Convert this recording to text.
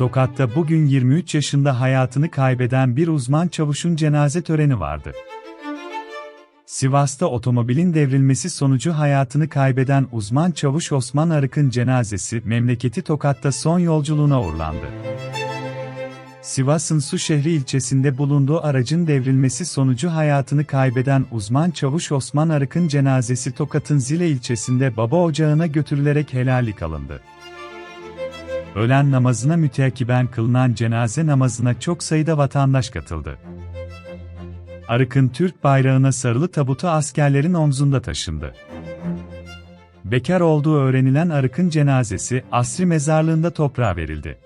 Tokat'ta bugün 23 yaşında hayatını kaybeden bir uzman çavuşun cenaze töreni vardı. Sivas'ta otomobilin devrilmesi sonucu hayatını kaybeden uzman çavuş Osman Arık'ın cenazesi memleketi Tokat'ta son yolculuğuna uğurlandı. Sivas'ın Suşehri ilçesinde bulunduğu aracın devrilmesi sonucu hayatını kaybeden uzman çavuş Osman Arık'ın cenazesi Tokat'ın Zile ilçesinde baba ocağına götürülerek helallik alındı. Öğlen namazına müteakiben kılınan cenaze namazına çok sayıda vatandaş katıldı. Arık'ın Türk bayrağına sarılı tabutu askerlerin omzunda taşındı. Bekar olduğu öğrenilen Arık'ın cenazesi Asri mezarlığında toprağa verildi.